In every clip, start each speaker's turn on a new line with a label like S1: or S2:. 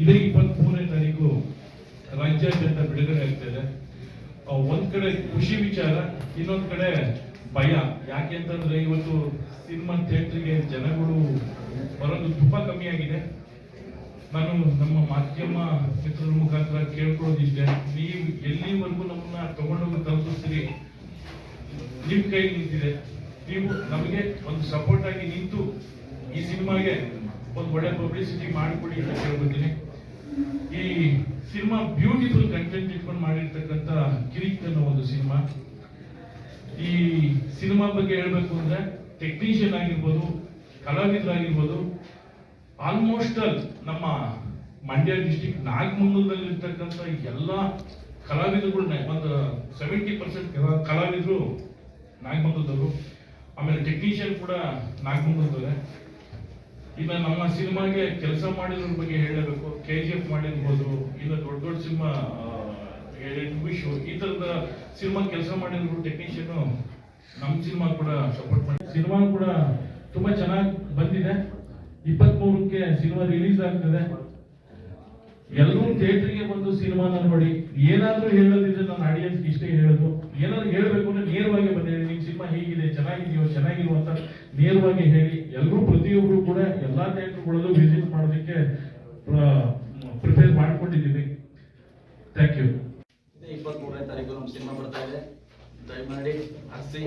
S1: ಇದೇ ಇಪ್ಪತ್ತ್ ಮೂರನೇ ತಾರೀಕು ರಾಜ್ಯಾದ್ಯಂತ ಬಿಡುಗಡೆ ಆಗ್ತಿದೆ. ಒಂದ್ ಕಡೆ ಖುಷಿ ವಿಚಾರ, ಇನ್ನೊಂದ್ ಕಡೆ ಭಯ. ಯಾಕೆ ಅಂತಂದ್ರೆ ಇವತ್ತು ಸಿನಿಮಾ ಥಿಯೇಟರ್ಗೆ ಜನಗಳು ಬರೋದು ತುಂಬಾ ಕಮ್ಮಿ ಆಗಿದೆ. ನಾನು ನಮ್ಮ ಮಾಧ್ಯಮ ಮಿತ್ರರ ಮುಖಾಂತರ ಕೇಳ್ಕೊಳ್ಳೋದಿಷ್ಟೇ, ನೀವು ಎಲ್ಲಿವರೆಗೂ ನಮ್ಮನ್ನ ತಗೊಂಡೋಗಿ ತಲುಪಿಸ್ತೀರಿ? ನಿಮ್ ಕೈ ನಿಂತಿದೆ. ನೀವು ನಮಗೆ ಒಂದು ಸಪೋರ್ಟ್ ಆಗಿ ನಿಂತು ಈ ಸಿನಿಮಾಗೆ ಒಂದು ಒಳ್ಳೆ ಪಬ್ಲಿಸಿಟಿ ಮಾಡಿಕೊಡಿ ಅಂತ ಕೇಳ್ಕೊತೀನಿ. ಈ ಸಿನಿಮಾ ಬ್ಯೂಟಿಫುಲ್ ಕಂಟೆಂಟ್ ಇಟ್ಕೊಂಡು ಮಾಡಿರ್ತಕ್ಕಂಥ ಕಿರಿಕ್ ಅನ್ನೋ ಒಂದು ಸಿನಿಮಾ. ಈ ಸಿನಿಮಾ ಬಗ್ಗೆ ಹೇಳ್ಬೇಕು ಅಂದ್ರೆ ಟೆಕ್ನಿಷಿಯನ್ ಆಗಿರ್ಬೋದು ಕಲಾವಿದರಾಗಿರ್ಬೋದು ಆಲ್ಮೋಸ್ಟ್ ಆಲ್ ನಮ್ಮ ಮಂಡ್ಯ ಡಿಸ್ಟಿಕ್ ನಾಗಮಂಗಲದಲ್ಲಿ ಇರ್ತಕ್ಕಂಥ ಎಲ್ಲ ಕಲಾವಿದರುಗಳನ್ನ ಒಂದು ಸೆವೆಂಟಿ ಪರ್ಸೆಂಟ್ ಕಲಾವಿದರು ನಾಗಮಂಗಲದವರು. ಆಮೇಲೆ ಟೆಕ್ನಿಷಿಯನ್ ಕೂಡ ನಾಗಮಂಗಲದವರೇ. ಇನ್ನು ನಮ್ಮ ಸಿನಿಮಾಗೆ ಕೆಲಸ ಮಾಡಿದ್ರ ಬಗ್ಗೆ ಹೇಳಬೇಕು ಕೆ ಜಿ ಎಫ್ ಮಾಡಿರ್ಬೋದು ಇನ್ನು ದೊಡ್ಡ ದೊಡ್ಡ ಸಿನಿಮಾ ವಿಶು ಈ ಥರದ ಸಿನಿಮಾ ಕೆಲಸ ಮಾಡಿದ್ರು ಟೆಕ್ನಿಷಿಯನ್ ನಮ್ಮ ಸಿನಿಮಾ ಕೂಡ ಸಪೋರ್ಟ್ ಮಾಡಿ. ಸಿನಿಮಾ ಕೂಡ ತುಂಬಾ ಚೆನ್ನಾಗಿ ಬಂದಿದೆ. ಇಪ್ಪತ್ಮೂರಕ್ಕೆ ಸಿನಿಮಾ ರಿಲೀಸ್ ಆಗ್ತದೆ. ಎಲ್ಲರೂ ಥಿಯೇಟ್ರಿಗೆ ಬಂದು ಸಿನಿಮಾನ ನೋಡಿ. ಏನಾದರೂ ಹೇಳೋದಿದ್ರೆ ನಾನು ಆಡಿಯನ್ಸ್ ಇಷ್ಟೇ ಹೇಳೋದು. ಏನಾದ್ರು ಹೇಳ್ಬೇಕು ಅಂದ್ರೆ ನೇರವಾಗಿ ಬಂದು ಹೇಳಿ ನಿಮ್ ಸಿನಿಮಾ ಹೇಗಿದೆ ಚೆನ್ನಾಗಿದೆಯೋ ಚೆನ್ನಾಗಿಲ್ವೋ ಅಂತ ನೇರವಾಗಿ ಹೇಳಿ ಎಲ್ಲರೂ ಪ್ರತಿಯೊಬ್ರು ಕೂಡ ಎಲ್ಲಾ ಥಿಯೇಟರ್ಗಳಲ್ಲೂ ವಿಸಿಟ್ ಮಾಡೋದಕ್ಕೆ ಪ್ರಿಪೇರ್ ಮಾಡ್ಕೊಂಡಿದ್ದೀವಿ. ಥ್ಯಾಂಕ್ ಯು
S2: ಇಪ್ಪತ್ತ್ಮೂರನೇ ತಾರೀಕು ನಮ್ಮ ಸಿನಿಮಾ ಬರ್ತಾ ಇದೆ. ದಯಮಾಡಿ ಹರಿಸಿ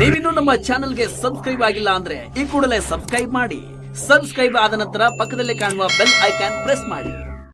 S3: ನೀವಿನ್ನೂ ನಮ್ಮ ಚಾನೆಲ್ಗೆ ಸಬ್ಸ್ಕ್ರೈಬ್ ಆಗಿಲ್ಲ ಅಂದ್ರೆ ಈ ಕೂಡಲೇ ಸಬ್ಸ್ಕ್ರೈಬ್ ಮಾಡಿ. ಸಬ್ಸ್ಕ್ರೈಬ್ ಆದ ನಂತರ ಪಕ್ಕದಲ್ಲಿ ಕಾಣುವ ಬೆಲ್ ಐಕಾನ್ ಪ್ರೆಸ್ ಮಾಡಿ.